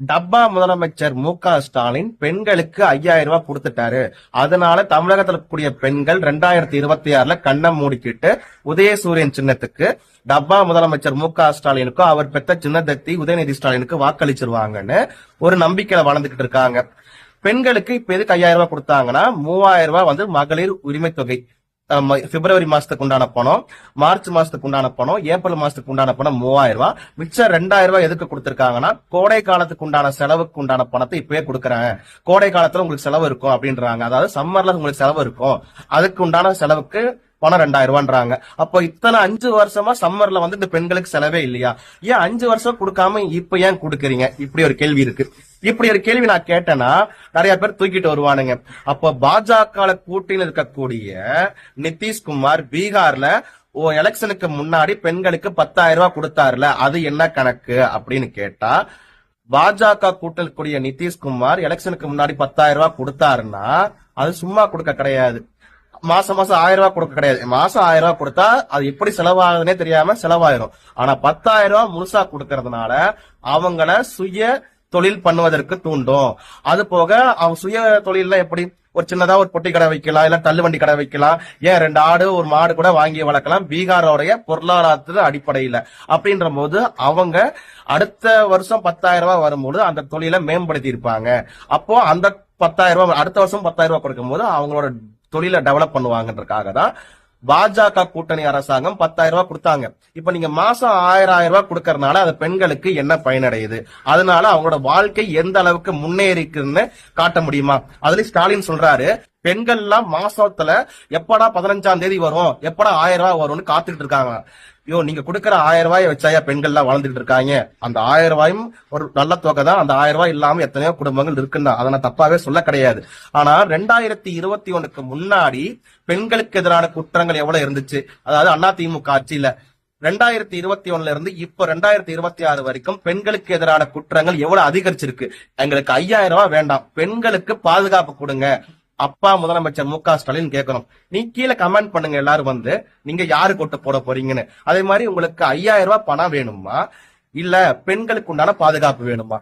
டப்பா முதலமைச்சர் மு க ஸ்டாலின் பெண்களுக்கு ஐயாயிரம் ரூபாய் கொடுத்துட்டாரு. அதனால தமிழகத்தில் இருக்கக்கூடிய பெண்கள் ரெண்டாயிரத்தி இருபத்தி ஆறுல கண்ணை மூடிக்கிட்டு உதயசூரியன் சின்னத்துக்கு டப்பா முதலமைச்சர் மு க ஸ்டாலினுக்கும் அவர் பெத்த சின்னதத்தி உதயநிதி ஸ்டாலினுக்கு வாக்களிச்சிருவாங்கன்னு ஒரு நம்பிக்கையில வளர்ந்துகிட்டு இருக்காங்க. பெண்களுக்கு இப்ப எதுக்கு ஐயாயிரம் ரூபாய் கொடுத்தாங்கன்னா மூவாயிரம் ரூபாய் வந்து மகளிர் உரிமை தொகை. பிப்ரவரி மாசத்துக்கு உண்டான பணம் மார்ச் மாசத்துக்கு உண்டான பணம் ஏப்ரல் மாசத்துக்கு உண்டான பணம் மூவாயிரம் ரூபாய். மிச்சம் ரெண்டாயிரம் ரூபாய் எதுக்கு கொடுத்திருக்காங்கன்னா கோடை காலத்துக்கு உண்டான செலவுக்கு உண்டான பணத்தை இப்பவே கொடுக்குறாங்க. கோடை காலத்துல உங்களுக்கு செலவு இருக்கும் அப்படின்றாங்க. அதாவது சம்மர்ல உங்களுக்கு செலவு இருக்கும். அதுக்கு உண்டான செலவுக்கு பணம் ரெண்டாயிரம் ரூபான்றாங்க அப்போ இத்தனை அஞ்சு வருஷமா சம்மர்ல வந்து இந்த பெண்களுக்கு செலவே இல்லையா? ஏன் அஞ்சு வருஷம் கொடுக்காம இப்ப ஏன் கொடுக்குறீங்க? இப்படி ஒரு கேள்வி இருக்கு. இப்படி ஒரு கேள்வி நான் கேட்டேன்னா நிறைய பேர் தூக்கிட்டு வருவானுங்க. அப்போ பாஜக கூட்டின்னு இருக்கக்கூடிய நிதிஷ்குமார் பீகார்ல ஓ எலெக்ஷனுக்கு முன்னாடி பெண்களுக்கு பத்தாயிரம் ரூபாய் கொடுத்தாருல அது என்ன கணக்கு அப்படின்னு கேட்டா பாஜக கூட்டக்கூடிய நிதிஷ்குமார் எலெக்ஷனுக்கு முன்னாடி பத்தாயிரம் ரூபாய் கொடுத்தாருன்னா அது சும்மா கொடுக்க கிடையாது. மாசம் மாசம் ஆயிரம் ரூபாய் கொடுக்க கிடையாது. மாசம் ஆயிரம் ரூபாய் கொடுத்தா அது எப்படி செலவாகுதுன்னே தெரியாம செலவாயிரும். ஆனா பத்தாயிரம் ரூபாய் முழுசா கொடுக்கறதுனால அவங்கள சுய தொழில் பண்ணுவதற்கு தூண்டும். அது போக அவங்க சுய தொழில்ல எப்படி? ஒரு சின்னதா ஒரு பொட்டி கடை வைக்கலாம் இல்ல தள்ளுவண்டி கடை வைக்கலாம். ஏன் ரெண்டு ஆடு ஒரு மாடு கூட வாங்கி வளர்க்கலாம்? பீகாரோடைய பொருளாதாரத்து அடிப்படையில. அப்படின்ற போது அவங்க அடுத்த வருஷம் பத்தாயிரம் ரூபாய் வரும்போது அந்த தொழிலை மேம்படுத்தி இருப்பாங்க அப்போ அந்த பத்தாயிரம் ரூபாய் அடுத்த வருஷம் பத்தாயிரம் ரூபாய் கொடுக்கும்போது அவங்களோட தொழிலை டெவலப் பண்ணுவாங்கன்றதுக்காக தான் பாஜக கூட்டணி அரசாங்கம் பத்தாயிரம் ரூபாய் கொடுத்தாங்க. இப்ப நீங்க மாசம் ஆயிரம் ஆயிரம் ரூபாய் கொடுக்கறதுனால அது பெண்களுக்கு என்ன பயனடையுது? அதனால அவங்களோட வாழ்க்கை எந்த அளவுக்கு முன்னேறிக்குன்னு காட்ட முடியுமா? அதுல ஸ்டாலின் சொல்றாரு பெண்கள்லாம் மாசத்துல எப்படா பதினஞ்சாம் தேதி வரும் எப்படா ஆயிரம் ரூபாய் வரும்னு காத்துக்கிட்டு இருக்காங்க. ஐயோ நீங்க கொடுக்கற ஆயிரம் ரூபாய் வச்சாயா பெண்கள் எல்லாம் வாழ்ந்துட்டு இருக்காங்க? அந்த ஆயிரம் ரூபாயும் ஒரு நல்ல தொகை தான். அந்த ஆயிரம் ரூபாய் இல்லாம எத்தனையோ குடும்பங்கள் இருக்குன்னு அதை நான் தப்பாவே சொல்ல கிடையாது. ஆனா ரெண்டாயிரத்தி இருபத்தி ஒண்ணுக்கு முன்னாடி பெண்களுக்கு எதிரான குற்றங்கள் எவ்வளவு இருந்துச்சு? அதாவது அண்ணா திமுக ஆட்சியில ரெண்டாயிரத்தி இருபத்தி ஒண்ணுல இருந்து இப்ப ரெண்டாயிரத்தி இருபத்தி ஆறு வரைக்கும் பெண்களுக்கு எதிரான குற்றங்கள் எவ்வளவு அதிகரிச்சிருக்கு? எங்களுக்கு ஐயாயிரம் ரூபாய் வேண்டாம். பெண்களுக்கு பாதுகாப்பு கொடுங்க. அப்பா முதலமைச்சர் மு க ஸ்டாலின் கேட்கணும். நீ கீழே கமெண்ட் பண்ணுங்க எல்லாரும் வந்து. நீங்க யாரு கொட்டு போட போறீங்கன்னு. அதே மாதிரி உங்களுக்கு ஐயாயிரம் ரூபாய் பணம் வேணுமா? இல்ல பெண்களுக்கு உண்டான பாதுகாப்பு வேணுமா?